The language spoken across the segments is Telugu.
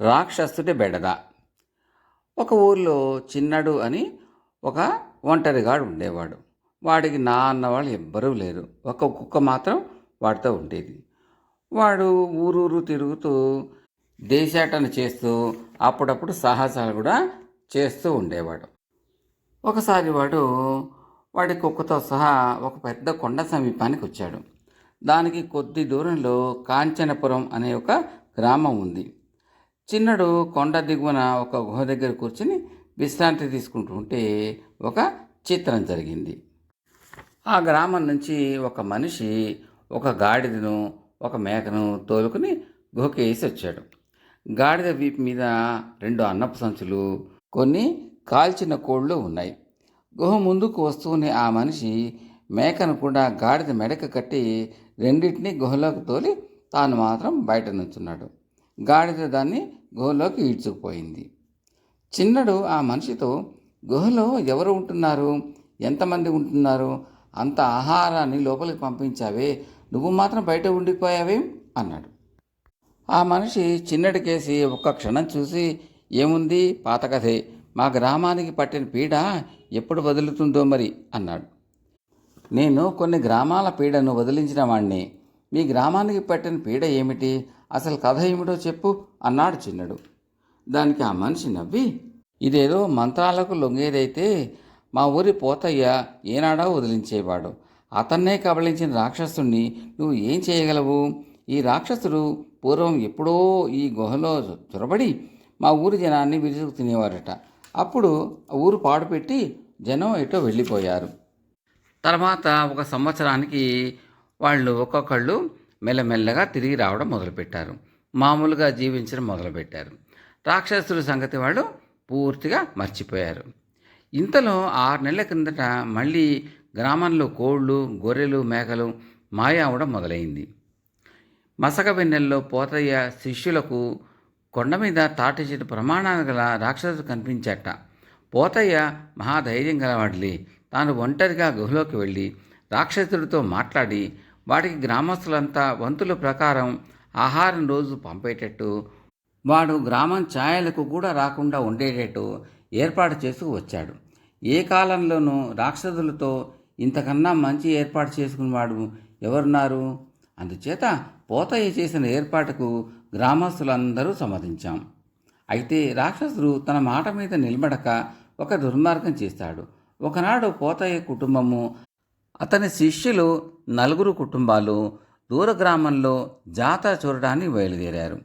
రాక్షసుడి బెడద. ఒక ఊర్లో చిన్నడు అని ఒక ఒంటరిగాడు ఉండేవాడు. వాడికి నా అన్నవాళ్ళు ఎవ్వరూ లేరు. ఒక కుక్క మాత్రం వాడితో ఉండేది. వాడు ఊరూరు తిరుగుతూ దేశాటన చేస్తూ అప్పుడప్పుడు సాహసాలు కూడా చేస్తూ ఉండేవాడు. ఒకసారి వాడు వాడి కుక్కతో సహా ఒక పెద్ద కొండ సమీపానికి వచ్చాడు. దానికి కొద్ది దూరంలో కాంచనపురం అనే ఒక గ్రామం ఉంది. చిన్నడు కొండ దిగువన ఒక గుహ దగ్గర కూర్చుని విశ్రాంతి తీసుకుంటూ ఉంటే ఒక చిత్రం జరిగింది. ఆ గ్రామం నుంచి ఒక మనిషి ఒక గాడిదను ఒక మేకను తోలుకుని గుహకి వేసి వచ్చాడు. గాడిద వీపు మీద రెండు అన్నపు సంచులు కొన్ని కాల్చిన కోళ్ళు ఉన్నాయి. గుహ ముందుకు వస్తూనే ఆ మనిషి మేకను కూడా గాడిద మెడక కట్టి రెండింటినీ గుహలోకి తోలి తాను మాత్రం బయట నుంచున్నాడు. గాడిద దాన్ని గుహలోకి ఈడ్చుకుపోయింది. చిన్నడు ఆ మనిషితో గుహలో ఎవరు ఉంటున్నారు? ఎంతమంది ఉంటున్నారు? అంత ఆహారాన్ని లోపలికి పంపించావే? నువ్వు మాత్రం బయట ఉండిపోయావేం? అన్నాడు. ఆ మనిషి చిన్నడికేసి ఒక్క క్షణం చూసి ఏముంది? పాత కథే మా గ్రామానికి పట్టిన పీడ ఎప్పుడు వదులుతుందో మరి? అన్నాడు. నేను కొన్ని గ్రామాల పీడను వదిలించిన వాణ్ణి. మీ గ్రామానికి పట్టిన పీడ ఏమిటి? అసలు కథ ఏమిటో చెప్పు అన్నాడు చిన్నడు. దానికి ఆ మనిషి నవ్వి ఇదేదో మంత్రాలకు లొంగేదైతే మా ఊరి పోతయ్య ఏనాడా వదిలించేవాడు. అతన్నే కబళించిన రాక్షసుణ్ణి నువ్వు ఏం చేయగలవు? ఈ రాక్షసుడు పూర్వం ఎప్పుడో ఈ గుహలో చొరబడి మా ఊరి జనాన్ని విరుచుకు తినేవారట. అప్పుడు ఊరు పాడుపెట్టి జనం ఎటో వెళ్ళిపోయారు. తర్వాత ఒక సంవత్సరానికి వాళ్ళు ఒక్కొక్కళ్ళు మెల్లమెల్లగా తిరిగి రావడం మొదలుపెట్టారు. మామూలుగా జీవించడం మొదలుపెట్టారు. రాక్షసుడి సంగతి వాళ్ళు పూర్తిగా మర్చిపోయారు. ఇంతలో ఆరు నెలల కిందట మళ్ళీ గ్రామంలో కోళ్ళు గొర్రెలు మేకలు మాయ అవడం మొదలైంది. మసక వెన్నెల్లో పోతయ్య శిష్యులకు కొండ మీద తాటి ప్రమాణాలు గల రాక్షసుడు కనిపించట. పోతయ్య మహాధైర్యం గలవాడిలే. తాను ఒంటరిగా గుహలోకి వెళ్ళి రాక్షసుడితో మాట్లాడి వాడికి గ్రామస్తులంతా వంతుల ప్రకారం ఆహారం రోజు పంపేటట్టు వాడు గ్రామం ఛాయలకు కూడా రాకుండా ఉండేటట్టు ఏర్పాటు చేసుకు వచ్చాడు. ఏ కాలంలోనూ రాక్షసులతో ఇంతకన్నా మంచి ఏర్పాటు చేసుకున్నవాడు ఎవరున్నారు? అందుచేత పోతయ్య చేసిన ఏర్పాటుకు గ్రామస్తులందరూ సమ్మతించాం. అయితే రాక్షసుడు తన మాట మీద నిలబడక ఒక దుర్మార్గం చేస్తాడు. ఒకనాడు పోతయ్య కుటుంబము అతని శిష్యులు నలుగురు కుటుంబాలు దూర గ్రామంలో జాతర చూడడానికి బయలుదేరారు.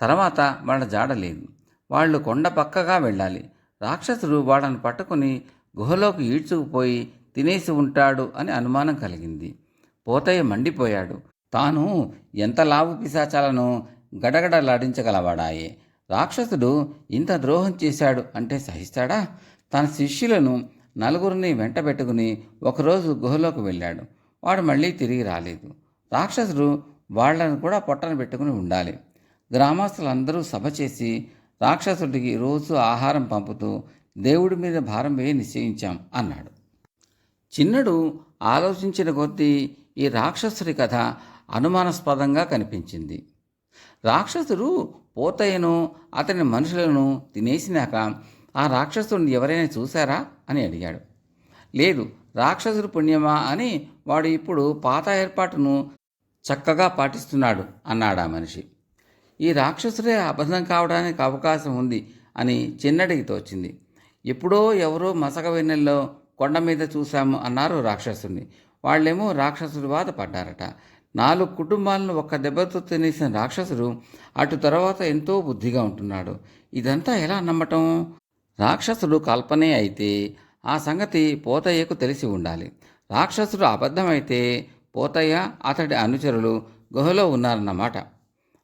తర్వాత వాళ్ళ జాడలేదు వాళ్ళు కొండ పక్కగా వెళ్ళాలి. రాక్షసుడు వాళ్ళను పట్టుకుని గుహలోకి ఈడ్చుకుపోయి తినేసి ఉంటాడు అని అనుమానం కలిగింది. పోతయ్య మండిపోయాడు. తాను ఎంత లావు పిశాచాలను గడగడలాడించగలవాడాయే. రాక్షసుడు ఇంత ద్రోహం చేశాడు అంటే సహిస్తాడా? తన శిష్యులను నలుగురిని వెంటబెట్టుకుని ఒకరోజు గుహలోకి వెళ్ళాడు. వాడు మళ్ళీ తిరిగి రాలేదు. రాక్షసుడు వాళ్ళను కూడా పొట్టన పెట్టుకుని ఉండాలి. గ్రామస్తులందరూ సభ చేసి రాక్షసుడికి రోజు ఆహారం పంపుతూ దేవుడి మీద భారం వేయి నిశ్చయించాం అన్నాడు. చిన్నడు ఆలోచించిన కొద్దీ ఈ రాక్షసుడి కథ అనుమానాస్పదంగా కనిపించింది. రాక్షసుడు పోతయ్యను అతని మనుషులను తినేసినాక ఆ రాక్షసుడిని ఎవరైనా చూశారా? అని అడిగాడు. లేదు రాక్షసుడు పుణ్యమా అని వాడు ఇప్పుడు పాత ఏర్పాటును చక్కగా పాటిస్తున్నాడు అన్నాడు ఆ మనిషి. ఈ రాక్షసుడే అబద్ధం కావడానికి అవకాశం ఉంది అని చిన్నడికి తోచింది. ఎప్పుడో ఎవరో మసక వెన్నెల్లో కొండ మీద చూశాము అన్నారు రాక్షసుని. వాళ్ళేమో రాక్షసుడి బాధ పడ్డారట. నాలుగు కుటుంబాలను ఒక్క దెబ్బతో తినేసిన రాక్షసుడు అటు తర్వాత ఎంతో బుద్ధిగా ఉంటున్నాడు. ఇదంతా ఎలా నమ్మటం? రాక్షసుడు కల్పనే అయితే ఆ సంగతి పోతయ్యకు తెలిసి ఉండాలి. రాక్షసుడు అబద్ధమైతే పోతయ్య అతడి అనుచరులు గుహలో ఉన్నారన్నమాట.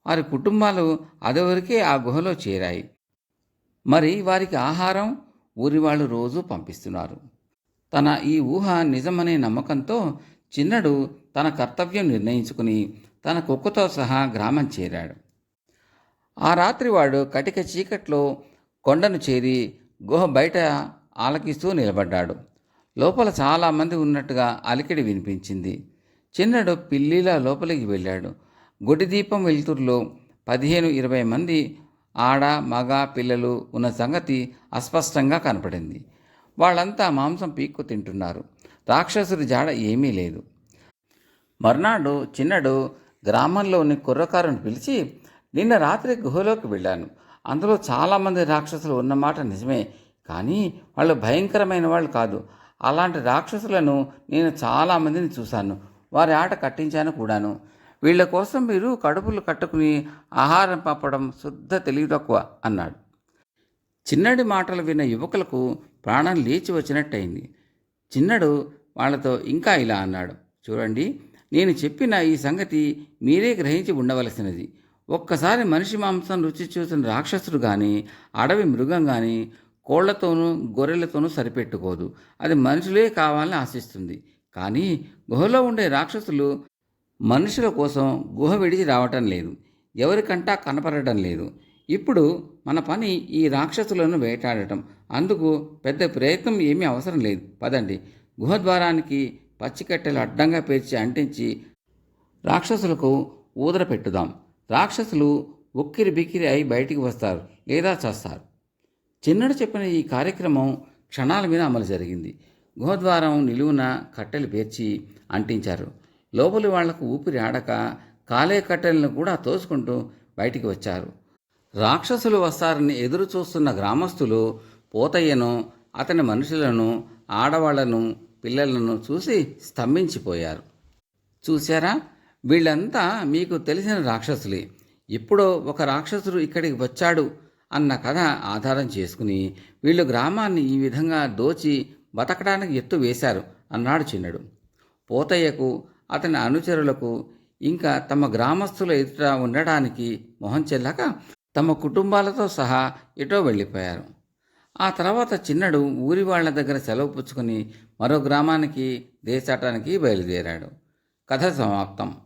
వారి కుటుంబాలు అదివరకే ఆ గుహలో చేరాయి. మరి వారికి ఆహారం ఊరి వాళ్ళు రోజు పంపిస్తున్నారు. తన ఈ ఊహ నిజమనే నమ్మకంతో చిన్నడు తన కర్తవ్యం నిర్ణయించుకుని తన కుక్కతో సహా గ్రామం చేరాడు. ఆ రాత్రి వాడు కటిక చీకట్లో కొండను చేరి గుహ బయట ఆలకిస్తూ నిలబడ్డాడు. లోపల చాలామంది ఉన్నట్టుగా అలికిడి వినిపించింది. చిన్నడు పిల్లిలా లోపలికి వెళ్ళాడు. గుడి దీపం వెలుతురులో పదిహేను ఇరవై మంది ఆడ మగ పిల్లలు ఉన్న సంగతి అస్పష్టంగా కనపడింది. వాళ్ళంతా మాంసం పీక్కు తింటున్నారు. రాక్షసుడి జాడ ఏమీ లేదు. మర్నాడు చిన్నడు గ్రామంలోని కుర్రకారుని పిలిచి నిన్న రాత్రి గుహలోకి వెళ్ళాను. అందులో చాలామంది రాక్షసులు ఉన్నమాట నిజమే కానీ వాళ్ళు భయంకరమైన వాళ్ళు కాదు. అలాంటి రాక్షసులను నేను చాలామందిని చూశాను. వారి ఆట కట్టించాను కూడాను. వీళ్ళ కోసం మీరు కడుపులు కట్టుకుని ఆహారం పంపడం శుద్ధ తెలివి తక్కువ అన్నాడు. చిన్నడి మాటలు విన్న యువకులకు ప్రాణం లేచి వచ్చినట్టయింది. చిన్నడు వాళ్ళతో ఇంకా ఇలా అన్నాడు. చూడండి నేను చెప్పిన ఈ సంగతి మీరే గ్రహించి ఉండవలసినది. ఒక్కసారి మనిషి మాంసం రుచి చూసిన రాక్షసుడు కానీ అడవి మృగం కానీ కోళ్ళతోనూ గొర్రెలతోనూ సరిపెట్టుకోదు. అది మనుషులే కావాలని ఆశిస్తుంది. కానీ గుహలో ఉండే రాక్షసులు మనుషుల కోసం గుహ విడిచి రావటం లేదు. ఎవరికంటా కనపడటం లేదు. ఇప్పుడు మన పని ఈ రాక్షసులను వేటాడటం. అందుకు పెద్ద ప్రయత్నం ఏమీ అవసరం లేదు. పదండి. గుహ ద్వారానికి పచ్చికట్టెలు అడ్డంగా పేర్చి అంటించి రాక్షసులకు ఊదర పెట్టుదాం. రాక్షసులు ఉక్కిరి బిక్కిరి అయి బయటికి వస్తారు లేదా చస్తారు. చిన్నడు చెప్పిన ఈ కార్యక్రమం క్షణాల మీద అమలు జరిగింది. గోద్వారం నిలువున కట్టెలు పేర్చి అంటించారు. లోపలి వాళ్ళకు ఊపిరి ఆడక కాలే కట్టెలను కూడా తోసుకుంటూ బయటికి వచ్చారు. రాక్షసులు వస్తారని ఎదురు చూస్తున్న గ్రామస్తులు పోతయ్యను అతని మనుషులను ఆడవాళ్ళను పిల్లలను చూసి స్తంభించిపోయారు. చూశారా? వీళ్ళంతా మీకు తెలిసిన రాక్షసులే. ఎప్పుడో ఒక రాక్షసుడు ఇక్కడికి వచ్చాడు అన్న కథ ఆధారం చేసుకుని వీళ్ళు గ్రామాన్ని ఈ విధంగా దోచి బతకడానికి ఎత్తు వేశారు అన్నాడు చిన్నడు. పోతయ్యకు అతని అనుచరులకు ఇంకా తమ గ్రామస్తుల ఎదుట ఉండడానికి మొహం చెల్లక తమ కుటుంబాలతో సహా ఎటో వెళ్ళిపోయారు. ఆ తర్వాత చిన్నడు ఊరి వాళ్ళ దగ్గర సెలవు పుచ్చుకొని మరో గ్రామానికి దేశాటానికి బయలుదేరాడు. కథ సమాప్తం.